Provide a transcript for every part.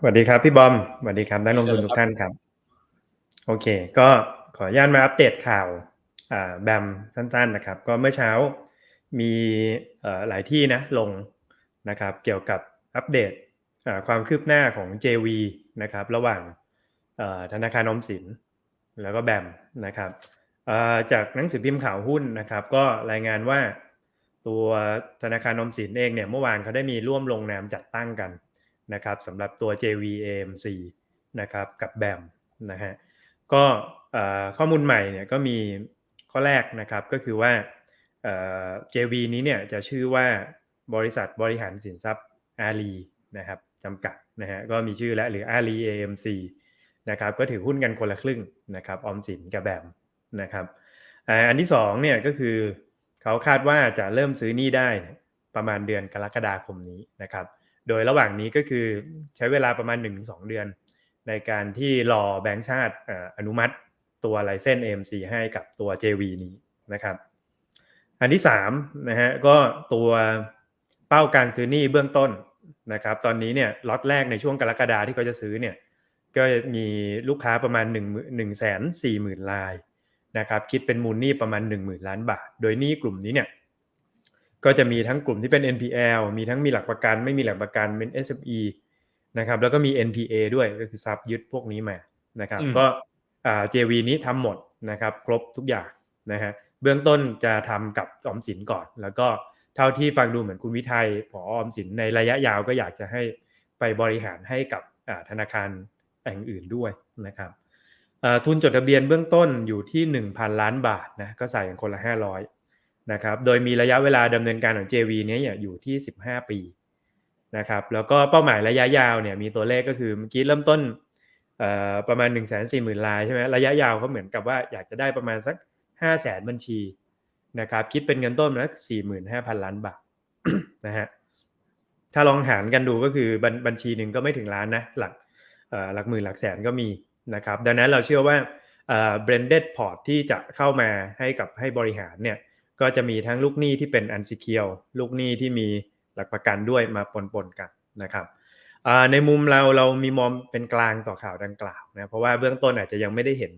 สวัสดีครับพี่บอมสวัสดีครับนักลงทุนเชิญทุกครับท่านครับ โอเค ก็ขออนุญาตมาอัปเดตข่าวอ่าแบมสั้นๆนะครับ ก็เมื่อเช้ามีเอ่อหลายที่นะลงนะครับ เกี่ยวกับอัปเดตอ่าความคืบหน้าของ JV นะครับ ระหว่างเอ่อธนาคารออมสิน แล้วก็แบมนะครับเอ่อจากหนังสือพิมพ์ข่าวหุ้นนะครับ ก็รายงานว่าตัวธนาคารออมสินเองเนี่ยเมื่อวานเขาได้มีร่วมลงนามจัดตั้งกัน นะครับสำหรับตัว JVAMC นะครับกับแบมนะฮะก็ข้อมูลใหม่เนี่ยก็มีข้อแรกนะครับก็คือว่า JV นี้เนี่ยจะชื่อว่าบริษัทบริหารสินทรัพย์อารีนะครับจำกัดนะฮะก็มีชื่อแล้วหรืออารี AMC นะครับก็ถือหุ้นกันคนละครึ่งนะครับออมสินกับแบมนะครับอันที่สองเนี่ยก็คือเขาคาดว่าจะเริ่มซื้อหนี้ได้ประมาณเดือนกรกฎาคมนี้นะครับ โดยระหว่างนี้ก็คือใช้เวลาประมาณ 1-2 เดือน ในการที่รอแบงก์ชาติเอ่ออนุมัติตัวไลเซน AMC ให้กับตัว JV นี้นะครับ อันที่3นะฮะก็ตัวเป้าการซื้อหนี้เบื้องต้นนะครับ ตอนนี้เนี่ยล็อตแรกในช่วงกรกฎาที่เขาจะซื้อเนี่ยก็มีลูกค้าประมาณ 1 1 4 0 0 0 0 รายนะครับคิดเป็นมูลหนี้ประมาณ 10,000 ล้านบาท โดยหนี้กลุ่มนี้เนี่ย ก็จะมีทั้งกลุ่มที่เป็น NPL มีทั้งมีหลักประกัน ไม่มีหลักประกันเป็น SME นะครับแล้วก็มี NPA ด้วยก็คือซับยึดพวกนี้มานะครับอืมก็อ่า JV นี้ทำหมดนะครับครบทุกอย่างนะฮะเบื้องต้นจะทำกับออมสินก่อน แล้วก็เท่าที่ฟังดูเหมือนคุณวิทัยผอออมสินในระยะยาวก็อยากจะให้ไปบริหารให้กับอ่าธนาคารแห่งอื่นด้วยนะครับอ่าทุนจดทะเบียนเบื้องต้นอยู่ที่ 1,000 ล้านบาทนะก็ใส่กันคนละ 500 นะครับ โดยมีระยะเวลาดำเนินการของ JV เนี้ยอยู่ที่ 15 ปีนะครับ แล้วก็เป้าหมายระยะยาวเนี่ยมีตัวเลขก็คือเมื่อกี้เริ่มต้นประมาณ 1 4 0 0 0 0ลายใช่ไหมระยะยาวเขาเหมือนกับว่าอยากจะได้ประมาณสัก 5 0 0 0 0 0บัญชีนะครับ คิดเป็นเงินต้นมาสัก45,000 ล้านบาทนะฮะถ้าลองหารกันดูก็คือบัญบญชีหนึ่งก็ไม่ถึงล้านนะหลักหลักหมื่นหลักแสนก็มีนะครับ ดังนั้นเราเชื่อว่าเอ่อ blended port ที่จะเข้ามาให้กับให้บริหารเนี่ย ก็จะมีทั้งลูกหนี้ที่เป็น unsecured ลูกหนี้ที่มีหลักประกันด้วยมาปนๆกันนะครับในมุมเราเรามีมองเป็นกลางต่อข่าวดังกล่าวนะเพราะว่าเบื้องต้นอาจจะยังไม่ได้เห็น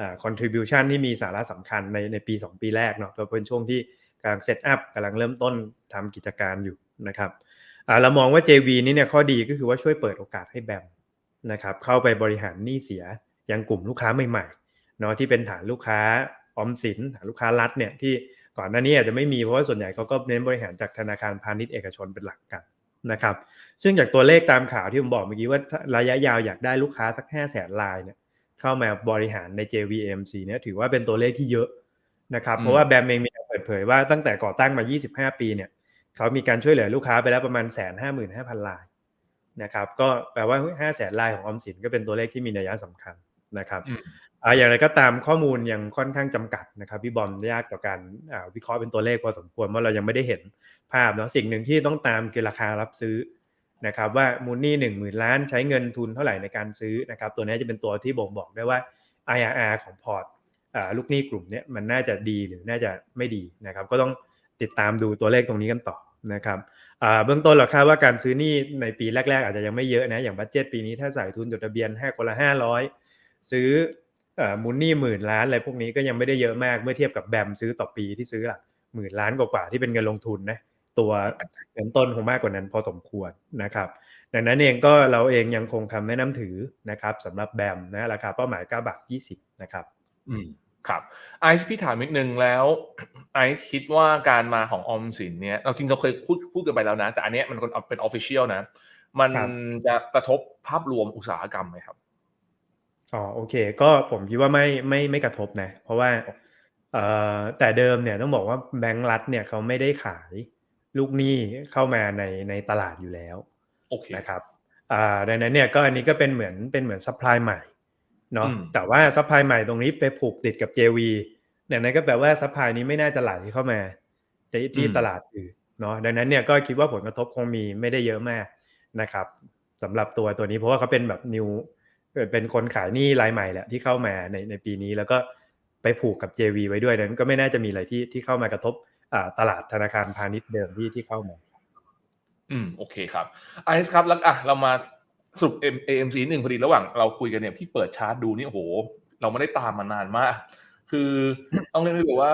อ่า contribution ที่มีสาระสำคัญในในปี 2 ปีแรกเนาะเพราะเป็นช่วงที่กำลัง set up กำลังเริ่มต้นทำกิจการอยู่นะครับเรามองว่า JV นี้เนี่ยข้อดีก็คือว่าช่วยเปิดโอกาสให้แบมนะครับเข้าไปบริหารหนี้เสียยังกลุ่มลูกค้าใหม่ๆเนาะที่เป็นฐานลูกค้าออมสินฐานลูกค้ารัฐเนี่ยที่ ก่อนหน้านี้อาจจะไม่มีเพราะว่าส่วนใหญ่เขาก็เน้นบริหารจากธนาคารพาณิชย์เอกชนเป็นหลักกันนะครับ ซึ่งจากตัวเลขตามข่าวที่ผมบอกเมื่อกี้ว่าระยะยาวอยากได้ลูกค้าสัก 5 0 0แสนรายเนี่ยเข้ามาบริหารใน JVMC เนี่ยถือว่าเป็นตัวเลขที่เยอะนะครับอืมเพราะว่าแบมเองมีการเปิดเผยว่าตั้งแต่ก่อตั้งมา 25 ปีเนี่ยเขามีการช่วยเหลือลูกค้าไปแล้วประมาณแสนห้าหมื่นห้าพันรายนะครับก็แปลว่า5 0 0แสนรายของออมสินก็เป็นตัวเลขที่มีนัยสำคัญนะครับ อ่าอย่างไรก็ตามข้อมูลยังค่อนข้างจำกัดนะครับพี่บอมยากต่อการวิเคราะห์เป็นตัวเลขพอสมควรเพราะเรายังไม่ได้เห็นภาพเนาะสิ่งหนึ่งที่ต้องตามคือราคารับซื้อนะครับว่ามูลนี้หนึ่งหมื่นล้านใช้เงินทุนเท่าไหร่ในการซื้อนะครับตัวนี้จะเป็นตัวที่บ่งบอกได้ว่า IRR ของพอร์ตลูกหนี้กลุ่มนี้มันน่าจะดีหรือน่าจะไม่ดีนะครับก็ต้องติดตามดูตัวเลขตรงนี้กันต่อนะครับเบื้องต้นเราคาดว่าการซื้อนี้ในปีแรก ๆ อาจจะยังไม่เยอะนะอย่างบัตเจตปีนี้ถ้าใส่ทุนจดทะเบียนให้คนละห้าร้อยซื้อ มูลหนี้หมื่นล้านอะไรพวกนี้ก็ยังไม่ได้เยอะมากเมื่อเทียบกับแบมซื้อต่อปีที่ซื้อหลักหมื่นล้านกว่าๆที่เป็นเงินลงทุนนะตัวเงินต้นคงมากกว่านั้นพอสมควรนะครับดังนั้นเองก็เราเองยังคงคำแนะนำถือนะครับสำหรับแบมนะราคาเป้าหมาย9บาท20 นะครับ อืมครับไอซ์พี่ถามนิดนึงแล้วไอซ์คิดว่าการมาของออมสินเนี่ยเราจริงเราเคยพูดพูดกันไปแล้วนะ แต่อันเนี้ยมันเป็นออฟฟิเชียลนะ มันครับจะกระทบภาพรวมอุตสาหกรรมไหมครับ อ๋อโอเค ก็ผมคิดว่าไม่ไม่ไม่กระทบนะ เพราะว่าเอ่อแต่เดิมเนี่ยต้องบอกว่าแบงก์รัฐเนี่ยเขาไม่ได้ขายลูกหนี้เข้ามาในในตลาดอยู่แล้วโอเคนะครับอ่าดังนั้นเนี่ยก็อันนี้ก็เป็นเหมือนเป็นเหมือนซัพพลายใหม่เนาะอืมแต่ว่าซัพพลายใหม่ตรงนี้ไปผูกติดกับ JV เนี่ยนั่นก็แปลว่าซัพพลายนี้ไม่น่าจะไหลเข้ามาที่ที่ตลาดอื่นเนาะดังนั้นเนี่ยก็คิดว่าผลกระทบคงมีไม่ได้เยอะมากนะครับสำหรับตัวตัวนี้เพราะว่าเขาเป็นแบบนิว เป็นคนขายหนี้รายใหม่แหละที่เข้ามาในในปีนี้แล้วก็ไปผูกกับ JV ไว้ด้วยดังนั้นก็ไม่น่าจะมีอะไรที่ที่เข้ามากระทบอ่าตลาดธนาคารพาณิชย์เดิมที่ที่เข้ามา อืมโอเคครับไอซ์ครับแล้วอะเรามาสรุป M- AMC หนึ่งพอดีระหว่างเราคุยกันเนี่ยพี่เปิดชาร์ตดูนี่โอ้โห เราไม่ได้ตามมานานมาก คือต้องเรียกได้เลยว่า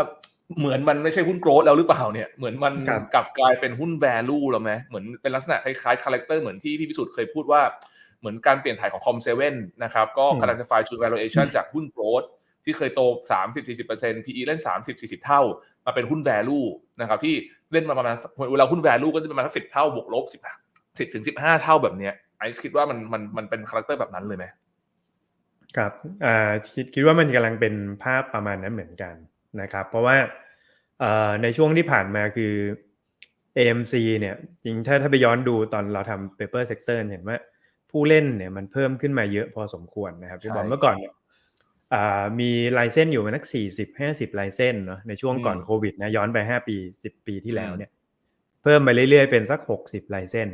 เหมือนมันไม่ใช่หุ้นโกรดแล้วหรือเปล่าเนี่ยเหมือนมันครับกลับกลายเป็นหุ้น value แล้วไหมเหมือนเป็นลักษณะคล้ายๆคาแรคเตอร์เหมือนที่พี่พิสุทธิ์เคยพูดว่า เหมือนการเปลี่ยนถ่ายของคอมเซเว่นนะครับ ก็อืมกำลังจะ find to valuation จากหุ้นโกรดที่เคยโต 30-40% PE เล่น 30-40 เท่า มาเป็นหุ้น value นะครับที่เล่นมาประมาณเวลาหุ้น value ก็จะประมาณสักสิบเท่าบวกลบสิบสิบถึงสิบห้าเท่าแบบเนี้ยไอซ์คิดว่ามันมันมันเป็นคาแรคเตอร์แบบนั้นเลยไหมครับอ่าคิดคิดว่ามันกำลังเป็นภาพประมาณนั้นเหมือนกันนะครับ เพราะว่าเอ่อในช่วงที่ผ่านมาคือ AMC เนี่ยจริงถ้าถ้าไปย้อนดูตอนเราทำ paper sector เห็นว่า ผู้เล่นเนี่ยมันเพิ่มขึ้นมาเยอะพอสมควรนะครับพี่บอลใช่เมื่อก่อนเนี่ยอ่ามีลายเส้นอยู่มานักสี่สิบห้าสิบลายเส้นเนาะในช่วงก่อนอืมโควิดนะย้อนไปห้าปีสิบปีที่แล้วอืมเนี่ย เพิ่มไปเรื่อยๆเป็นสักหกสิบลายเส้น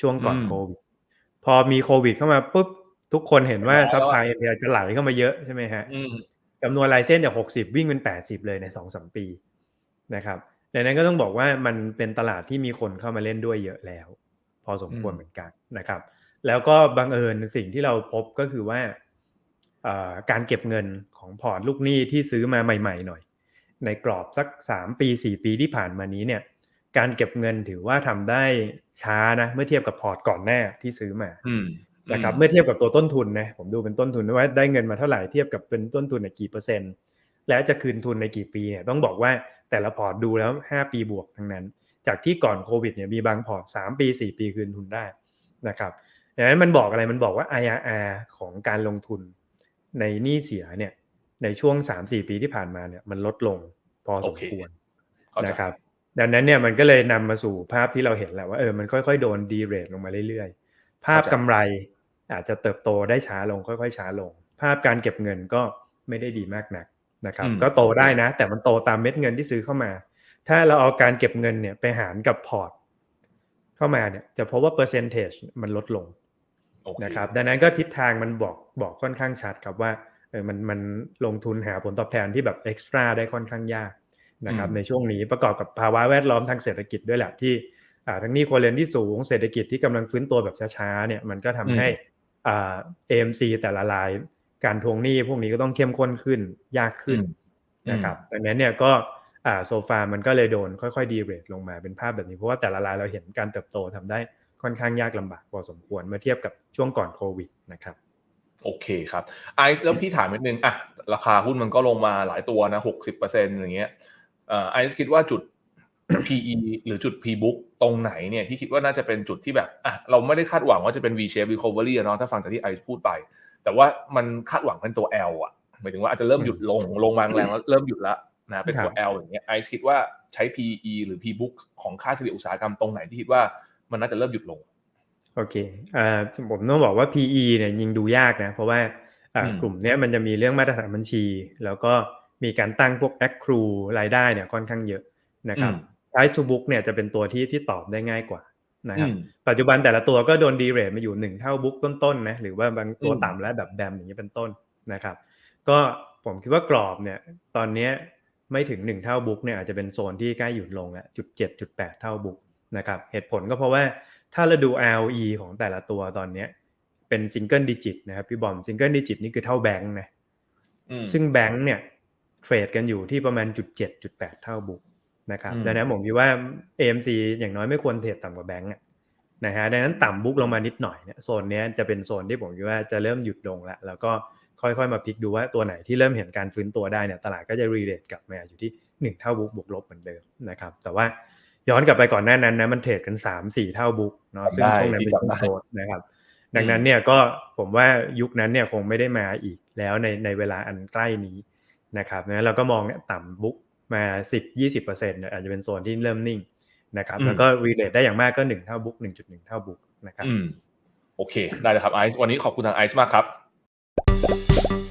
ช่วงก่อนอืมโควิด พอมีโควิดเข้ามาปุ๊บทุกคนเห็นว่าน้อยแล้วอะซัพพลายเอ็นจะไหลเข้ามาเยอะใช่ไหมฮะอืมจำนวนลายเส้นจาก60วิ่งเป็น80เลยใน2-3ปีนะครับดังนั้นก็ต้องบอกว่ามันเป็นตลาดที่มีคนเข้ามาเล่นด้วยเยอะแล้ว พอสมควรอืมเหมือนกันนะครับ แล้วก็บังเอิญสิ่งที่เราพบก็คือว่าเอ่อการเก็บเงินของพอร์ตลูกหนี้ที่ซื้อมาใหม่ ๆ หน่อย ในกรอบสัก 3 ปี 4 ปีที่ผ่านมานี้เนี่ยการเก็บเงินถือว่าทำได้ช้านะเมื่อเทียบกับพอร์ตก่อนหน้าที่ซื้อมาอืมนะครับเมื่อเทียบกับตัวต้นทุนนะผมดูเป็นต้นทุนว่าได้เงินมาเท่าไหร่เทียบกับเป็นต้นทุนในกี่เปอร์เซ็นต์ และจะคืนทุนในกี่ปีเนี่ยต้องบอกว่าแต่ละพอร์ตดูแล้ว 5 ปีบวกทั้งนั้น จากที่ก่อนโควิดเนี่ยมีบางพอร์ต3ปี 4 ปีคืนทุนได้นะครับ ดังนั้นมันบอกอะไรมันบอกว่า IRR ของการลงทุนในหนี้เสียเนี่ยในช่วง 3-4 ปีที่ผ่านมาเนี่ยมันลดลงพอสมควรเข้าใจนะครับดังนั้นเนี่ยมันก็เลยนำมาสู่ภาพที่เราเห็นแหละว่าเออมันค่อยๆโดนดีเรทลงมาเรื่อยๆ ภาพเข้าใจกำไรอาจจะเติบโตได้ช้าลงค่อยๆช้าลง ภาพการเก็บเงินก็ไม่ได้ดีมากนักนะครับอืมก็โตได้นะ แต่มันโตตามเม็ดเงินที่ซื้อเข้ามา ถ้าเราเอาการเก็บเงินเนี่ยไปหารกับพอร์ต เข้ามาเนี่ยจะพบว่าเปอร์เซนเทจมันลดลงโอเค นะครับดังนั้นก็ทิศทางมันบอกบอกค่อนข้างชัดครับว่าเออมันมันลงทุนหาผลตอบแทนที่แบบเอ็กซ์ตร้าได้ค่อนข้างยากนะครับอืมในช่วงนี้ประกอบกับภาวะแวดล้อมทางเศรษฐกิจด้วยแหละที่อ่าทั้งหนี้ครัวเรือนที่สูงเศรษฐกิจที่กำลังฟื้นตัวแบบช้าๆเนี่ยมันก็ทำให้อ่า AMC แต่ละรายการทวงหนี้พวกนี้ก็ต้องเข้มข้นขึ้นยากขึ้นอืมนะครับดังนั้นเนี่ยก็อ่าโซฟามันก็เลยโดนค่อยๆดีเรทลงมาเป็นภาพแบบนี้เพราะว่าแต่ละรายเราเห็นการเติบโตทำได้ ค่อนข้างยากลำบากพอสมควรเมื่อเทียบกับช่วงก่อนโควิดนะครับโอเคครับไอซ์แล้วพี่ถามนิดนึงอะราคาหุ้นมันก็ลงมาหลายตัวนะหกสิบเปอร์เซ็นต์อย่างเงี้ยเอ่อไอซ์คิดว่าจุด PE หรือจุด P book ตรงไหนเนี่ยที่คิดว่าน่าจะเป็นจุดที่แบบอะเราไม่ได้คาดหวังว่าจะเป็น V shape recovery อะเนาะถ้าฟังจากที่ไอซ์พูดไป แต่ว่ามันคาดหวังเป็นตัว L อะหมายถึงว่าอาจจะเริ่มหยุดลงลงมาแรงแล้วเริ่มหยุดละนะเป็นตัว L อย่างเงี้ยไอซ์คิดว่าใช้ PE หรือ P book ของค่าเฉลี่ยอุตสาหกรรมตรงไหนที่คิดว่า มันน่าจะเริ่มหยุดลง โอเคอ่าผมต้องบอกว่า PE เนี่ยยิงดูยากนะ เพราะว่าอ่าอืมกลุ่มเนี้ยมันจะมีเรื่องมาตรฐานบัญชี แล้วก็มีการตั้งพวก accrue รายได้เนี่ยค่อนข้างเยอะนะครับ price to book เนี่ยจะเป็นตัวที่ที่ตอบได้ง่ายกว่านะครับอืมปัจจุบันแต่ละตัวก็โดนดีเรทมาอยู่หนึ่งเท่าบุ๊กต้นๆนะหรือว่าบางตัวอืมต่ำแล้วแบบแบมอย่างนี้เป็นต้นนะครับ ก็ผมคิดว่ากรอบเนี่ยตอนเนี้ยไม่ถึงหนึ่งเท่าบุ๊กเนี่ยอาจจะเป็นโซนที่ใกล้หยุดลงแล้วจุดเจ็ดจุดแปดเท่าบุ๊ก นะครับเหตุผลก็เพราะว่าถ้าเราดู ROE ของแต่ละตัวตอนเนี้ยเป็นซิงเกิลดิจิตนะครับพี่บอมซิงเกิลดิจิตนี่คือเท่าแบงค์นะอืมซึ่งแบงค์เนี่ยเทรดกันอยู่ที่ประมาณจุดเจ็ดจุดแปดเท่าบุ๊กนะครับอืมดังนั้นผมคิดว่า AMC อย่างน้อยไม่ควรเทรดต่ำกว่าแบงค์อะนะฮะดังนั้นต่ำบุ๊กลงมานิดหน่อยเนี่ยโซนเนี้ยจะเป็นโซนที่ผมคิดว่าจะเริ่มหยุดลงแล้วแล้วก็ค่อยๆมาพลิกดูว่าตัวไหนที่เริ่มเห็นการฟื้นตัวได้เนี่ยตลาดก็จะรีเลทกลับมาอยู่ที่หนึ่งเท่าบุ๊กบวกลบเหมือนเดิมนะครับแต่ว่า ย้อนกลับไปก่อนหน้านั้นนะมันเทรดกันสามสี่เท่าบุ๊กเนาะซึ่งช่วงนั้นเป็นช่วงโกรธนะครับ ดังนั้นเนี่ยก็ผมว่ายุคนั้นเนี่ยคงไม่ได้มาอีกแล้วในในเวลาอันใกล้นี้นะครับนะเราก็มองเนี่ยต่ำบุ๊กมา10 20%เนี่ยอาจจะเป็นโซนที่เริ่มนิ่งนะครับอืมแล้วก็รีเลทได้อย่างมากก็1เท่าบุ๊ก1.1เท่าบุ๊กนะครับอืมโอเค ได้เลยครับไอซ์วันนี้ขอบคุณทางไอซ์มากครับ